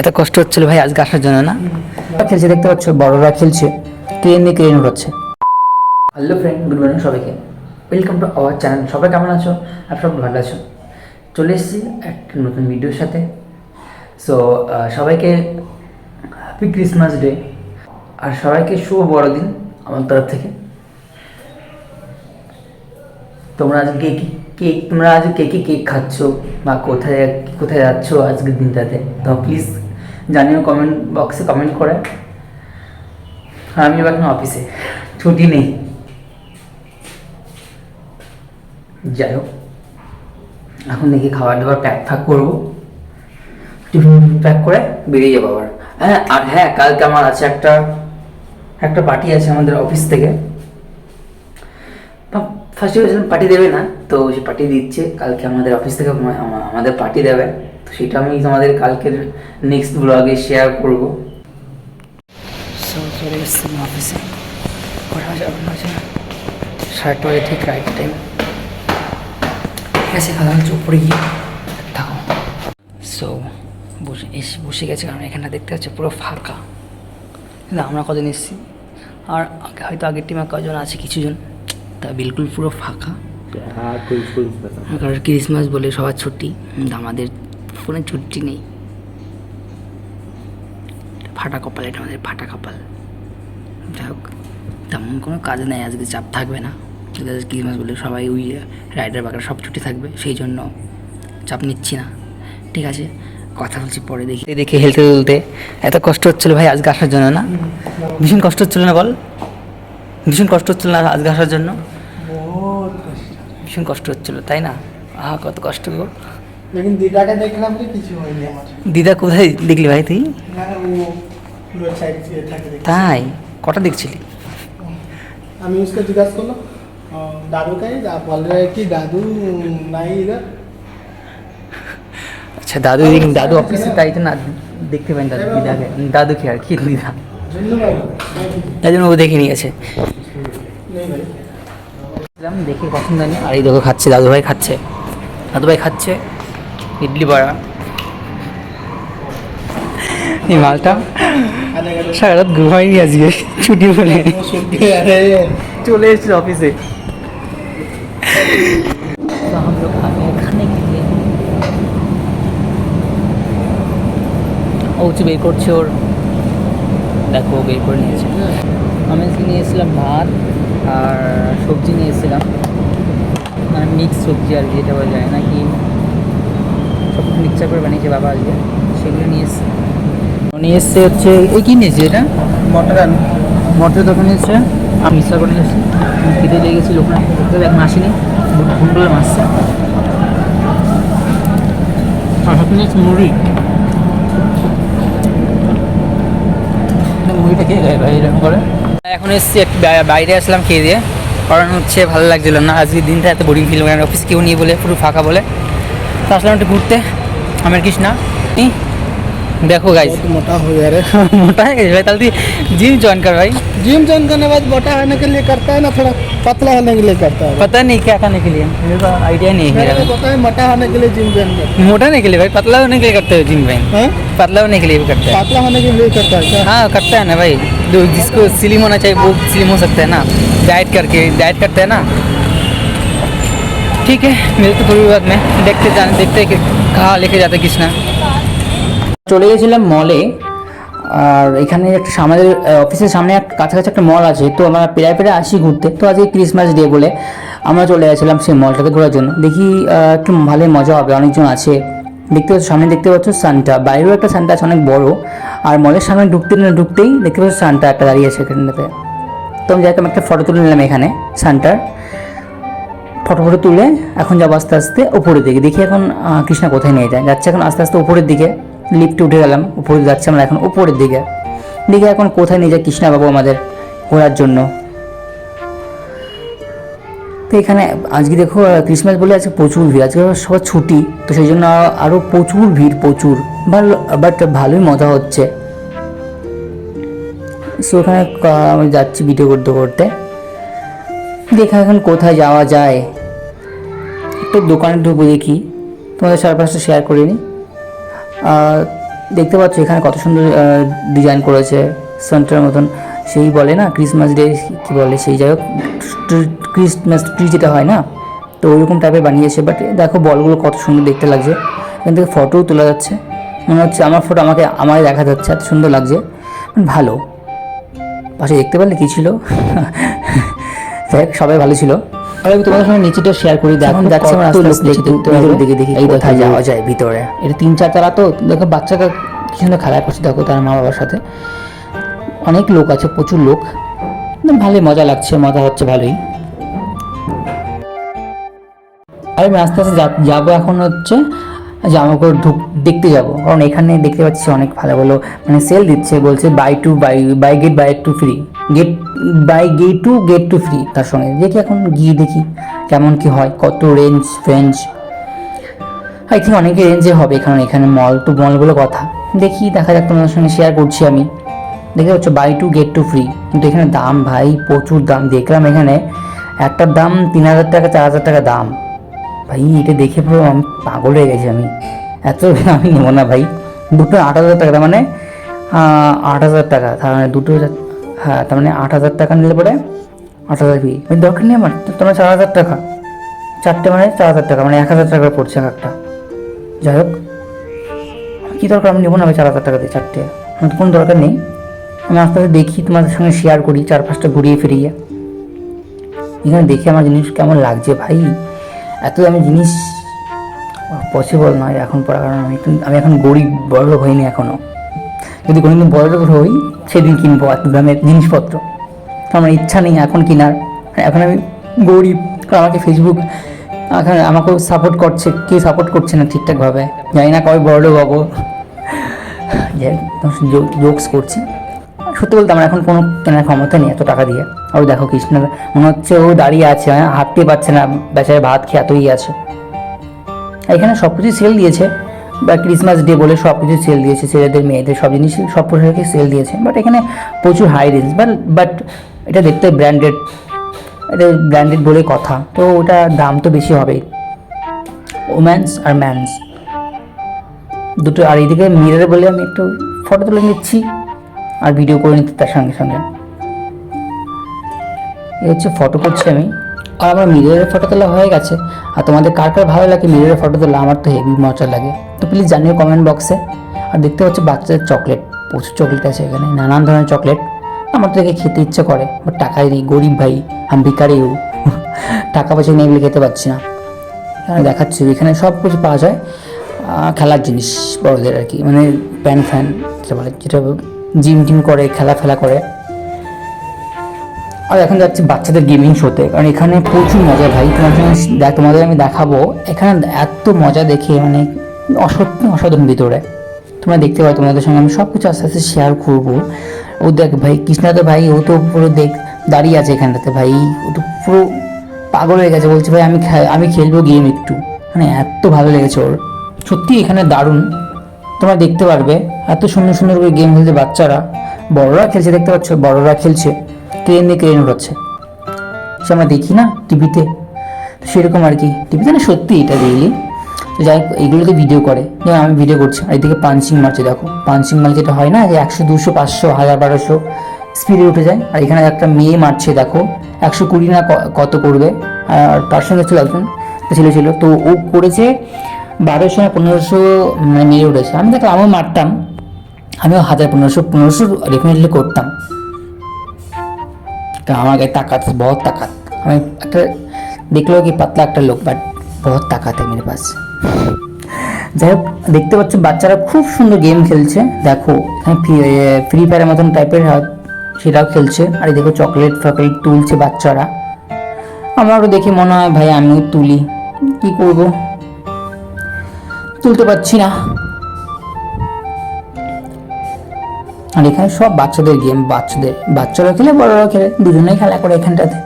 এত কষ্ট হচ্ছিল ভাই আজকে আসার জন্য না? খেলছে দেখতে পাচ্ছ বড়রা খেলছে ক্রেন দিয়ে ক্রেন উঠাচ্ছে হ্যালো ফ্রেন্ড গুড মর্নিং সবাইকে। ওয়েলকাম টু আওয়ার চ্যানেল সবাই কেমন আছো? আর সব ভালো আছো। চলে এসেছি একটা নতুন ভিডিওর সাথে। সো সবাইকে হ্যাপি ক্রিসমাস ডে আর সবাইকে শুভ বড়দিন আমার তরফ থেকে। তোমরা আজ কে কি কেক তোমরা আজ কে কি কেক খাচ্ছ? বা কোথায় কোথায় যাচ্ছ আজকের দিনটাতে? তো প্লিজ জানিও কমেন্ট বক্সে কমেন্ট করে। আর আমি এখন অফিসে ছুটি নেই। যাই হোক এখন দেখি খাবার দাবার প্যাক ফ্যাক করব। টিফিন প্যাক করে বেরিয়ে যাব আবার। হ্যাঁ আর হ্যাঁ কালকে আমার আছে একটা একটা পার্টি আছে আমাদের অফিস থেকে। ফার্স্টে ভেবেছিলাম পার্টি দেবে না, তো সে পার্টি দিচ্ছে। কালকে আমাদের অফিস থেকে আমা- আমা- আমাদের পার্টি দেবে। তো সেটা আমি তোমাদের কালকের নেক্সট ব্লগে শেয়ার করব। এখন সাড়ে ঠিক রাইট টাইম গিয়ে সো বসে এসে বসে গেছে, কারণ এখানটা দেখতে পাচ্ছি, পুরো ফাঁকা। আমরা কজন এসেছি। আর হয়তো আগের টিমে কজন আছে, কিছুজন। রাস্তা বিলকুল পুরো ফাঁকা। কারণ ক্রিসমাস বলে সবার ছুটি আমাদের কোনো ছুটি নেই। ফাটা কপাল এটা আমাদের ফাটা কপাল। যাই হোক তেমন কোনো কাজ নেই আজকে চাপ থাকবে না। ক্রিসমাস বলে সবাই ওই রাইডার বাগেরা সব ছুটি থাকবে সেই জন্য চাপ নিচ্ছি না। ঠিক আছে কথা বলছি পরে দেখি। দেখে হেলতে তুলতে এত কষ্ট হচ্ছিল ভাই আজকে আসার জন্য না? ভীষণ কষ্ট হচ্ছিল না বল? ভীষণ কষ্ট হচ্ছিল না আজকে আসার জন্য? ভীষণ কষ্ট হচ্ছিল তাই না? আহা কত কষ্ট গো। দিদাটা দেখলাম দিদা কোথায় দেখলি ভাই তুই? তাই? কটা দেখছিলি? আমি उसको জিজ্ঞাসা করলাম দাদু কাই? বলে কি দাদু নাই ইধার আচ্ছা দাদু লেকিন দাদু অফিসে তাই তো না? দেখতে পাই দাদু দিদাকে দাদু কি আর কি দিদা তাই জন্য ও দেখে নিয়েছে। দেখলাম দেখে পছন্দ নেই আর এই দেখো খাচ্ছে দাদুভাই খাচ্ছে। দাদুভাই খাচ্ছে ইডলি বড়া। এই মালটা সারা রাত ঘুমাইনি আজকে ছুটি বলে চলে এসেছিল অফিসে। উঁচু বের করছে ওর। দেখো বের করে নিয়েছে। আমি নিয়েছিলাম ভাত। আর সবজি নিয়ে এসেছিলাম। মানে মিক্স সবজি আর কি যেটা বলা যায় নাকি সব মিক্সচার করে বানিয়েছে বাবা আজকে সেগুলো নিয়ে এসছে। ও নিয়ে এসছে হচ্ছে এই কী নিয়েছে এটা? মটর আন মটরের দোকানে এসছে আমি মিক্সার করে নিয়েছি। খেতে ওখানে দেখতে হবে এখন আসেনি ফোন করলাম আসছে আর নিয়েছি মুড়ি। মুড়িটা খেয়ে গায়ে ভাই এরকম করে? এখন এসছি একটু বাইরে আসলাম খেয়ে দিয়ে। কারণ হচ্ছে ভালো লাগছিল না। আজকে দিনটা এত বোরিং ফিল করে অফিস কেউ নিয়ে বলে, পুরো ফাঁকা বলে। তো আসলাম একটু ঘুরতে। আমার কৃষ্ণা। देखो गाइस मोटा हो गया रे मोटा है भाई जल्दी जिम ज्वाइन कर भाई। जिम ज्वाइन करने बाद मोटा होने के लिए करता है ना थोड़ा पतला होने के लिए करता है। पता नहीं क्या करने के लिए। मेरे को आइडिया नहीं है मेरा। पता है मोटा होने के लिए जिम ज्वाइन करता मोटा होने के लिए भाई पतला होने के लिए करते हो जिम भाई। हाँ? पतला होने के लिए भी करता है। पतला होने के लिए करता है हाँ करता है ना भाई। जो जिसको स्लिम होना चाहिए वो स्लिम हो सकता है ना। डाइट करके डाइट करते हैं ना। ठीक है मिलते थोड़ी बात में। देखते जाने देखते हैं कि कहाँ लेके जाते कृष्णा চলে গেছিলাম মলে আর এখানে একটা আমাদের অফিসের সামনে একটা কাছাকাছি একটা মল আছে, তো আমরা প্রায় প্রায় আসি ঘুরতে, তো আজকে ক্রিসমাস ডে বলে আমরা চলে গেছিলাম সেই মলটাতে ঘোরার জন্য। দেখি একটু ভালোই মজা হবে, অনেকজন আছে। দেখতে পাচ্ছ, সামনে দেখতে পাচ্ছ সানটা বাইরেও একটা সানটা আছে, অনেক বড়, আর মলের সামনে ঢুকতে না ঢুকতেই দেখতে পাচ্ছ সানটা একটা দাঁড়িয়ে আছে এখানটাতে। তো আমি যাকে একটা ফটো তুলে নিলাম এখানে সানটার ফটো ফটো তুলে এখন যাব আস্তে আস্তে উপরের দিকে। দেখি এখন কৃষ্ণা কোথায় নিয়ে যায়। যাচ্ছে এখন আস্তে আস্তে উপরের দিকে। লিফটে উঠে গেলাম, উপরে যাচ্ছে আমরা এখন উপরের দিকে। দেখি এখন কোথায় নিয়ে যায় কৃষ্ণা বাবু আমাদের ঘোরার জন্য? তো এখানে আজকে দেখো ক্রিসমাস বলে আজকে প্রচুর ভিড়, আজকে সবার ছুটি, তো সেই জন্য আরও প্রচুর ভিড়, প্রচুর। ভালো বাট ভালোই মজা হচ্ছে। সো ওখানে আমি যাচ্ছি ভিডিও করতে করতে। দেখা এখন কোথায় যাওয়া যায়। একটু দোকানে ঢুকবো দেখি। তোমাদের চারপাশটা শেয়ার করে নিই। দেখতে পাচ্ছ এখানে কত সুন্দর ডিজাইন করেছে সেন্টার মতন। সেই বলে না ক্রিসমাস ডে কি বলে, সেই যাই হোক ক্রিসমাস ট্রি যেটা হয় না, তো ওইরকম টাইপের বানিয়েছে বাট দেখো বলগুলো কত সুন্দর দেখতে লাগছে। এখান থেকে ফটোও তোলা যাচ্ছে। মনে হচ্ছে আমার ফটো আমাকে আমাকে দেখা যাচ্ছে এত সুন্দর লাগছে। ভালো। পাশে দেখতে পারলে কী ছিল? সবাই ভালো ছিল। আর আমি তোমাদের সঙ্গে নিচেটা শেয়ার করি দেখো যাচ্ছে আমার আস্তে আস্তে দেখতে দিকে দেখি এই কোথায় যাওয়া যায় ভিতরে। এটা তিন চার তালা তো দেখো বাচ্চাটা কি সুন্দর খেলা করছে দেখো তার মা বাবার সাথে। অনেক লোক আছে প্রচুর লোক। ভালোই মজা লাগছে মজা হচ্ছে ভালোই। আর আমি আস্তে আস্তে যাব এখন হচ্ছে জামা কাপড় ঢুক দেখতে যাব। কারণ এখানে দেখতে পাচ্ছি অনেক ভালো ভালো মানে সেল দিচ্ছে বলছে buy two buy buy get buy two free get buy get two get two free তার সঙ্গে। দেখি এখন গিয়ে দেখি কেমন কি হয়, কত রেঞ্জ ফ্রেঞ্জ আই থিঙ্ক অনেক রেঞ্জে হবে, কারণ এখানে মল টু মলগুলো কথা। দেখি, দেখা যাক তোমাদের সঙ্গে শেয়ার করছি আমি। দেখে হচ্ছে buy two get two free কিন্তু এখানে দাম ভাই, প্রচুর দাম। দেখলাম এখানে একটার দাম তিন হাজার টাকা, চার হাজার টাকা দাম। ভাই, এটা দেখে পুরো আমি পাগল হয়ে গেছি আমি। এত আমি নেব না ভাই। দুটো আট হাজার টাকা মানে আট হাজার টাকা। তার মানে দুটো হ্যাঁ তার মানে আট হাজার টাকা নিলে পরে আট হাজার ফি ওই দরকার নেই আমার তোমার চার হাজার টাকা। চারটে মানে চার হাজার টাকা মানে এক হাজার টাকা পড়ছে এক একটা। যাই হোক, কী দরকার আমি নেব না, আমি চার হাজার টাকা দিয়ে চারটে। আমার কোনো দরকার নেই। আমি আস্তে আস্তে দেখি, তোমাদের সঙ্গে শেয়ার করি চার পাঁচটা ঘুরিয়ে ফিরিয়ে। এখানে দেখি আমার জিনিস কেমন লাগছে ভাই। এত আমি জিনিস পসিবল নয় এখন পড়ার কারণ। আমি আমি এখন গরিব বড় হইনি এখনও যদি কোনোদিন বড় হই, সেদিন কিনবো এত দামের জিনিসপত্র আমার ইচ্ছা নেই এখন কেনার। এখন আমি গরিব আমাকে ফেসবুক এখন আমাকেও সাপোর্ট করছে। কে সাপোর্ট করছে না ঠিকঠাকভাবে। জানি না কবে বড় লোক হব। জোকস করছি। সত্যি বলতে আমার এখন কোনো কেনার ক্ষমতা নেই এত টাকা দিয়ে। আর দেখো কৃষ্ণ মনে হচ্ছে ও দাঁড়িয়ে আছে হ্যাঁ হাঁটতে পারছে না, বেচারে ভাত খেয়ে এতই আছে। এখানে সব কিছু সেল দিয়েছে। বা ক্রিসমাস ডে বলে সব কিছু সেল দিয়েছে, ছেলেদের, মেয়েদের, সব জিনিস সব পোশাকে সেল দিয়েছে। বাট এখানে প্রচুর হাই রেঞ্জ বাট বাট এটা দেখতে ব্র্যান্ডেড এটা ব্র্যান্ডেড বলে কথা। তো ওটা দাম তো বেশি হবেই। ওম্যান্স আর ম্যানস দুটো, আর এইদিকে মিররে বলে আমি একটু ফটো তুলে নিচ্ছি আর ভিডিও করে নিচ্ছি তার সঙ্গে সঙ্গে। এই হচ্ছে ফটো করছি আমি। আর আমার মিররের ফটো তোলা হয়ে গেছে। আর তোমাদের কার কার ভালো লাগে মিররের ফটো তোলা? আমার তো হেভি মজা লাগে। তো প্লিজ জানিও কমেন্ট বক্সে আর দেখতে হচ্ছে বাচ্চাদের চকলেট প্রচুর চকলেট আছে এখানে, নানান ধরনের চকলেট আমার তো দেখে খেতে ইচ্ছে করে বাট টাকাই নেই, গরিব ভাই, আমি ভিকারি হু টাকা পয়সা নেই বলে খেতে পাচ্ছি না। দেখাচ্ছি, এখানে সব কিছু পাওয়া যায়। খেলার জিনিস বড়দের আর কি মানে প্যান ফ্যান যেটা বলে, যেটা জিম টিম করে, খেলা ফেলা করে। আর এখন যাচ্ছি বাচ্চাদের গেমিং শোতে কারণ এখানে প্রচুর মজা ভাই। দেখ, তোমাদের আমি দেখাবো। এখানে এত মজা দেখে মানে অসত্য অসাধারণ ভিতরে। তোমরা দেখতে পাও তোমাদের সঙ্গে আমি সব কিছু আস্তে আস্তে শেয়ার করব। ও দেখ ভাই, কৃষ্ণা তো ভাই, ও তো পুরো দেখ, দাঁড়িয়ে আছে এখানটাতে ভাই। ও তো পুরো পাগল হয়ে গেছে। বলছে, ভাই, আমি আমি খেলব গেম একটু। মানে এত ভালো লেগেছে ওর। সত্যি এখানে দারুণ। তোমরা দেখতে পারবে, এত সুন্দর সুন্দর করে গেম খেলছে বাচ্চারা। বড়রা খেলছে, দেখতে পাচ্ছ? বড়রা খেলছে। ক্রেন দিয়ে ক্রেন উঠাচ্ছে সে আমরা দেখি না টিভিতে সেরকম আর কি। টিভিতে না সত্যি এটা রিয়েলি যাই হোক এইগুলোকে ভিডিও করে। যেমন আমি ভিডিও করছি। আর এদিকে পাঞ্চিং মারছে, দেখো। পাঞ্চিং মার যেটা হয় না? যে একশো, দুশো, পাঁচশো, হাজার, বারোশো স্পিডে উঠে যায়। আর এখানে একটা মেয়ে মারছে, দেখো। একশো কুড়ি না কত করবে? আর তার সঙ্গে ছিল একজন ছেলে, ছিল। তো ও করেছে বারোশো না পনেরোশো মানে মেরে উঠেছে। আমি দেখলাম, আমিও মারতাম। আমিও হাজার, পনেরোশো পনেরোশো ডেফিনেটলি করতাম। तो আমার গায়ে ताकत है बहुत ताकत আমি একটা দেখলো কি পাতলা একটা লোক বাট বহুত তাকাত है मेरे पास যাই হোক দেখতে পাচ্ছ বাচ্চারা খুব সুন্দর গেম খেলছে দেখো এখানে ফ্রি ফায়ারের মতন টাইপের সেটাও খেলছে আর এই দেখো চকলেট ফকলেট তুলছে বাচ্চারা আমারও দেখে মনে হয় ভাই আমিও তুলি কি করব তুলতে পারছি না আর এখানে সব বাচ্চাদের গেম বাচ্চাদের, বাচ্চারা খেলে বড়রা খেলে, দুজনেই খেলা করে এখানটাতে।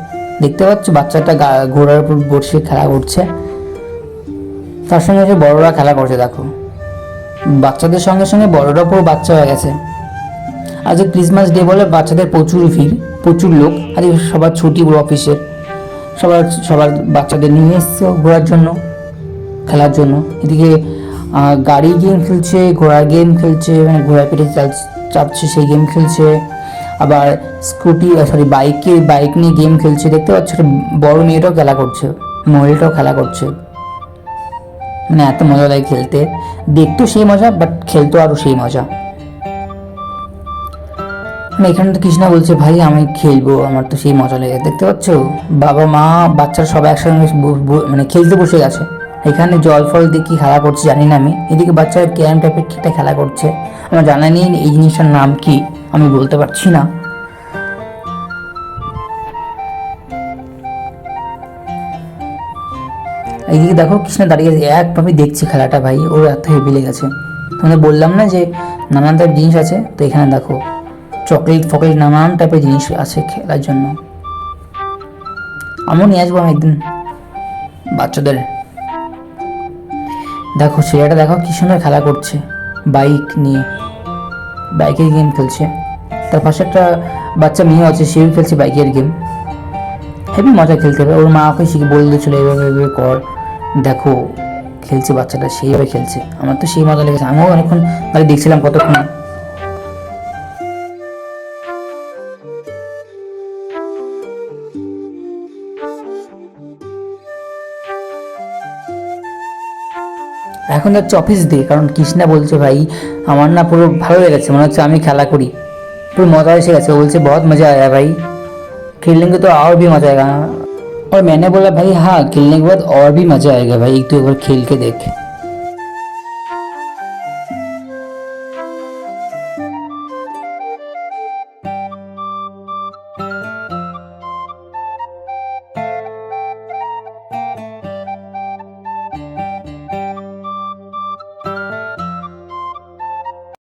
দেখতে পাচ্ছ, বাচ্চাটা ঘোড়ার উপর বসে খেলা করছে। তার সঙ্গে সে বড়রা খেলা করছে, দেখো। বাচ্চাদের সঙ্গে সঙ্গে বড়রা পুরো বাচ্চা হয়ে গেছে। আজ ক্রিসমাস ডে বলে, বাচ্চাদের প্রচুর ভিড়, প্রচুর লোক। আজ সবার ছুটি পুরো অফিসের। সবার সবার বাচ্চাদের নিয়ে এসছে ঘোরার জন্য, খেলার জন্য। এদিকে গাড়ি গেম খেলছে ঘোড়া গেম খেলছে মানে ঘোড়া পিঠে চাল- চাপছে সেই গেম খেলছে। আবার স্কুটি সরি বাইকে বাইক নিয়ে গেম খেলছে। দেখতে পাচ্ছ একটা বড় মেয়েটাও খেলা করছে, মহিলাটাও খেলা করছে। মানে এত মজা লাগে খেলতে। দেখতেও সেই মজা বাট খেলতেও আরও সেই মজা। মানে এখানে তো কৃষ্ণা বলছে, ভাই, আমি খেলব, আমার তো সেই মজা লেগে দেখতে পাচ্ছ? বাবা মা বাচ্চারা সবাই একসঙ্গে মানে খেলতে বসে গেছে। এখানে জল ফল দিয়ে কি খেলা করছে জানি না আমি। এদিকে বাচ্চারা ক্যারাম টাইপের কি একটা খেলা করছে। আমার জানা নেই এই জিনিসটার নাম কি, আমি বলতে পারছি না। এইদিকে দেখো কৃষ্ণ দাঁড়িয়ে একভাবে দেখছে খেলাটা ভাই, ওর এত হেভি লেগেছে। তোমাদের বললাম না যে নানান টাইপ জিনিস আছে? তো এখানে দেখো চকলেট ফকলেট নানান টাইপের জিনিস আছে খেলার জন্য। আমিও নিয়ে আসব আমি একদিন বাচ্চাদের। দেখো, ছেলেটা দেখো কি সুন্দর খেলা করছে বাইক নিয়ে। বাইকের গেম খেলছে। তার পাশে একটা বাচ্চা মেয়ে আছে, সেও খেলছে বাইকের গেম হেবি মজা খেলতে হবে। ওর মা ওকে শিখে বলে দিয়েছিল এভাবে এভাবে কর। দেখো, খেলছে বাচ্চাটা সেইভাবে খেলছে। আমার তো সেই মজা লেগেছে। আমিও অনেকক্ষণ তাহলে দেখছিলাম কতক্ষণ। এখন যাচ্ছে অফিস দিয়ে কারণ কৃষ্ণা বলছে ভাই আমার না পুরো ভালো লেগেছে মনে হচ্ছে আমি খেলা করি পুরো মজা এসে গেছে ও বলছে বহুত मजा आया भाई खेलने को तो और भी मजा आएगा और मैंने बोला भाई हाँ खेलने के बाद और भी मजा आएगा भाई एक तो एक बार खेल के देख